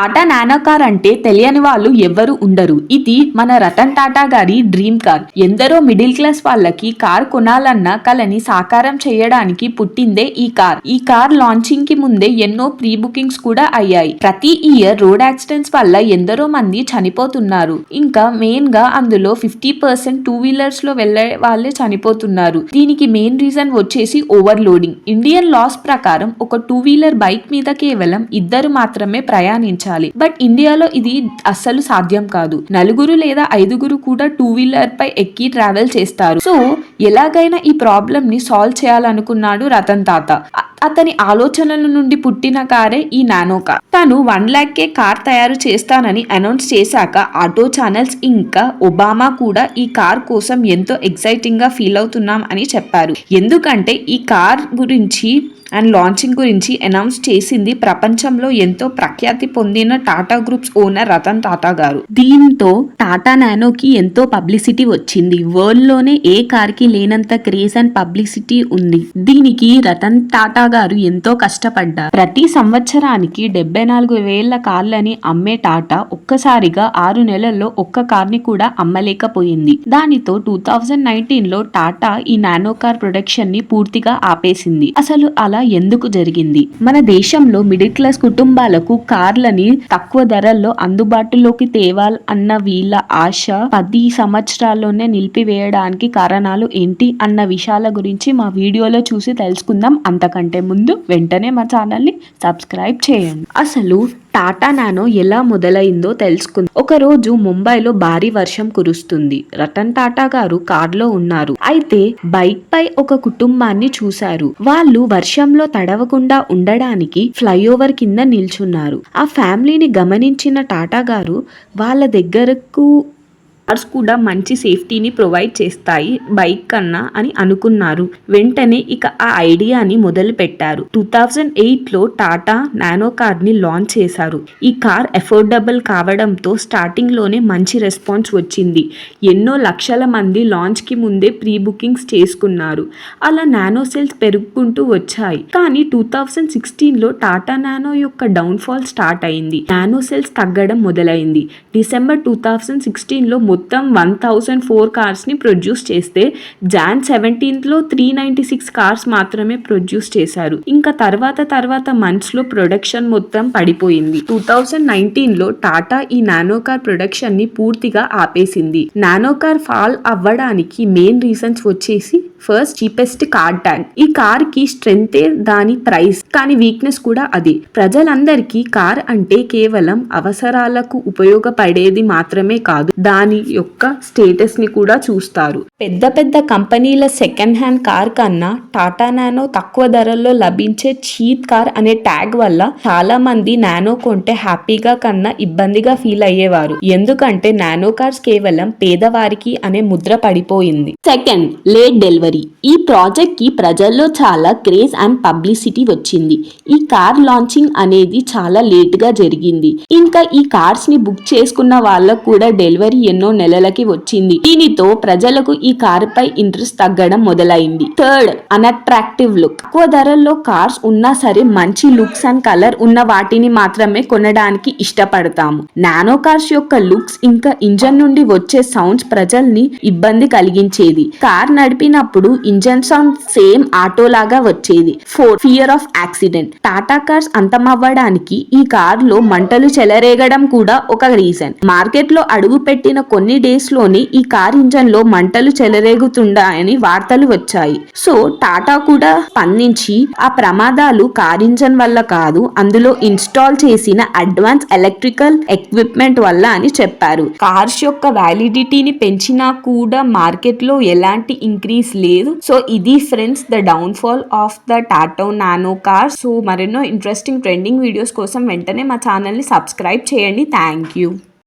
Tata nano car అంటే తెలియని వాళ్ళు ఎవ్వరు ఉండరు. ఇది మన రతన్ టాటా గారి డ్రీమ్ కార్. ఎందరో మిడిల్ క్లాస్ వాళ్ళకి కార్ కొనాలన్న కలని సాకారం చేయడానికి పుట్టిందే ఈ కార్. ఈ కార్ లాంచింగ్కి ముందే ఎన్నో ప్రీ బుకింగ్స్ కూడా అయ్యాయి. ప్రతి ఇయర్ రోడ్ యాక్సిడెంట్స్ వల్ల ఎందరో మంది చనిపోతున్నారు. ఇంకా మెయిన్గా అందులో ఫిఫ్టీ పర్సెంట్ టూ వీలర్స్లో వెళ్ళే వాళ్ళే చనిపోతున్నారు. దీనికి మెయిన్ రీజన్ వచ్చేసి ఓవర్ లోడింగ్ ఇండియన్ లాస్ ప్రకారం ఒక టూ వీలర్ బైక్ మీద కేవలం ఇద్దరు మాత్రమే ప్రయాణించారు మార్చాలి బట్ ఇండియాలో ఇది అస్సలు సాధ్యం కాదు. నలుగురు లేదా ఐదుగురు కూడా టూ వీలర్ పై ఎక్కి ట్రావెల్ చేస్తారు. సో ఎలాగైనా ఈ ప్రాబ్లం ని సాల్వ్ చేయాలనుకున్నాడు రతన్ తాత. అతని ఆలోచనల నుండి పుట్టిన కారే ఈ నానో కార్. తను వన్ ల్యాక్ కే కార్ తయారు చేస్తానని అనౌన్స్ చేశాక ఆటో ఛానల్స్ ఇంకా ఒబామా కూడా ఈ కార్ కోసం ఎంతో ఎక్సైటింగ్గా ఫీల్ అవుతున్నాం అని చెప్పారు. ఎందుకంటే ఈ కార్ గురించి అండ్ లాంచింగ్ గురించి అనౌన్స్ చేసింది ప్రపంచంలో ఎంతో ప్రఖ్యాతి పొందిన టాటా గ్రూప్స్ ఓనర్ రతన్ టాటా గారు. దీంతో టాటా నానోకి ఎంతో పబ్లిసిటీ వచ్చింది. వరల్డ్లోనే ఏ కార్కి లేనంత క్రేజ్ అండ్ పబ్లిసిటీ ఉంది. దీనికి రతన్ టాటా గారు ఎంతో కష్టపడ్డారు. ప్రతి సంవత్సరానికి డెబ్బై నాలుగు వేల కార్లని అమ్మే టాటా ఒక్కసారిగా ఆరు నెలల్లో ఒక్క కార్ని కూడా అమ్మలేకపోయింది. దానితో టూ థౌజండ్ నైన్టీన్లో టాటా ఈ నానో కార్ ప్రొడక్షన్ని పూర్తిగా ఆపేసింది. అసలు అలా ఎందుకు జరిగింది? మన దేశంలో మిడిల్ క్లాస్ కుటుంబాలకు కార్లని తక్కువ ధరల్లో అందుబాటులోకి తేవాల్ అన్న వీళ్ళ ఆశ పది సంవత్సరాల్లోనే నిలిపివేయడానికి కారణాలు ఏంటి అన్న విషయాల గురించి మా వీడియోలో చూసి తెలుసుకుందాం. అంతకంటే ముందు వెంటనే మా ఛానల్ని సబ్స్క్రైబ్ చేయండి. అసలు టాటా నానో ఎలా మొదలైందో తెలుసుకుంది. ఒక రోజు ముంబైలో భారీ వర్షం కురుస్తుంది. రతన్ టాటా గారు కార్లో ఉన్నారు. అయితే బైక్ పై ఒక కుటుంబాన్ని చూశారు. వాళ్ళు వర్షంలో తడవకుండా ఉండడానికి ఫ్లైఓవర్ కింద నిల్చున్నారు. ఆ ఫ్యామిలీని గమనించిన టాటా గారు వాళ్ళ దగ్గరకు కార్స్ కూడా మంచి సేఫ్టీని ప్రొవైడ్ చేస్తాయి బైక్ కన్నా అని అనుకున్నారు. వెంటనే ఇక ఆ ఐడియాని మొదలు పెట్టారు టూ థౌజండ్ ఎయిట్లో టాటా నానో కార్ని లాంచ్ చేశారు. ఈ కార్ అఫోర్డబుల్ కావడంతో స్టార్టింగ్లోనే మంచి రెస్పాన్స్ వచ్చింది. ఎన్నో లక్షల మంది లాంచ్కి ముందే ప్రీ బుకింగ్స్ చేసుకున్నారు. అలా నానో సెల్స్ పెరుగుకుంటూ వచ్చాయి. కానీ టూ థౌజండ్ సిక్స్టీన్లో టాటా నానో యొక్క డౌన్ఫాల్ స్టార్ట్ అయింది. నానో సెల్స్ తగ్గడం మొదలైంది. డిసెంబర్ టూ థౌజండ్ సిక్స్టీన్లో మొత్తం మొత్తం వన్ థౌజండ్ ఫోర్ కార్స్ని ప్రొడ్యూస్ చేస్తే జాన్ సెవెంటీన్త్లో త్రీ నైంటీ సిక్స్ కార్స్ మాత్రమే ప్రొడ్యూస్ చేశారు. ఇంకా తర్వాత తర్వాత మంత్స్లో ప్రొడక్షన్ మొత్తం పడిపోయింది. టూ థౌజండ్ నైన్టీన్లో టాటా ఈ నానో కార్ ప్రొడక్షన్ని పూర్తిగా ఆపేసింది. నానో కార్ ఫాల్ అవ్వడానికి మెయిన్ రీజన్స్ వచ్చేసి ఫస్ట్ చీపెస్ట్ కార్ ట్యాగ్ ఈ కార్కి స్ట్రెంతే దాని ప్రైస్ కానీ వీక్నెస్ కూడా అది. ప్రజలందరికీ కార్ అంటే కేవలం అవసరాలకు ఉపయోగపడేది మాత్రమే కాదు దాని యొక్క స్టేటస్ని కూడా చూస్తారు. పెద్ద పెద్ద కంపెనీల సెకండ్ హ్యాండ్ కార్ కన్నా టాటా నానో తక్కువ ధరల్లో లభించే చీప్ కార్ అనే ట్యాగ్ వల్ల చాలా మంది నానో కొంటే హ్యాపీగా కన్నా ఇబ్బందిగా ఫీల్ అయ్యేవారు. ఎందుకంటే నానో కార్స్ కేవలం పేదవారికి అనే ముద్ర పడిపోయింది. సెకండ్ లేట్ డెలివరీ ఈ ప్రాజెక్ట్కి ప్రజల్లో చాలా క్రేజ్ అండ్ పబ్లిసిటీ వచ్చింది. ఈ కార్ లాంచింగ్ అనేది చాలా లేట్గా జరిగింది. ఇంకా ఈ కార్స్ని బుక్ చేసుకున్న వాళ్ళకు కూడా డెలివరీ ఎన్నో నెలలకి వచ్చింది. దీనితో ప్రజలకు ఈ కార్ పై ఇంట్రెస్ట్ తగ్గడం మొదలైంది. థర్డ్ అన్అట్రాక్టివ్ లుక్ తక్కువ ధరల్లో కార్స్ ఉన్నా సరే మంచి లుక్స్ అండ్ కలర్ ఉన్న వాటిని మాత్రమే కొనడానికి ఇష్టపడతాము. నానో కార్స్ యొక్క లుక్స్ ఇంకా ఇంజన్ నుండి వచ్చే సౌండ్స్ ప్రజల్ని ఇబ్బంది కలిగించేది. కార్ నడిపినప్పుడు ఇంజన్ సౌండ్ సేమ్ ఆటో లాగా వచ్చేది. For fear of accident. Tata cars అంతమవ్వడానికి ఈ కార్లో మంటలు చెలరేగడం కూడా ఒక రీజన్. మార్కెట్లో అడుగు పెట్టిన కొన్ని డేస్లోనే ఈ కార్ ఇంజన్లో మంటలు చెలరేగుతుండని వార్తలు వచ్చాయి. సో టాటా కూడా స్పందించి ఆ ప్రమాదాలు కార్ ఇంజన్ వల్ల కాదు అందులో ఇన్స్టాల్ చేసిన అడ్వాన్స్ ఎలక్ట్రికల్ ఎక్విప్మెంట్ వల్ల అని చెప్పారు. కార్స్ యొక్క వ్యాలిడిటీని పెంచినా కూడా మార్కెట్లో ఎలాంటి ఇంక్రీస్ లేదు సో ఇది friends the downfall of the Tata Nano car so మరెన్నో ఇంట్రెస్టింగ్ ట్రెండింగ్ వీడియోస్ కోసం వెంటనే మా ఛానల్ని సబ్స్క్రైబ్ చేయండి. Thank you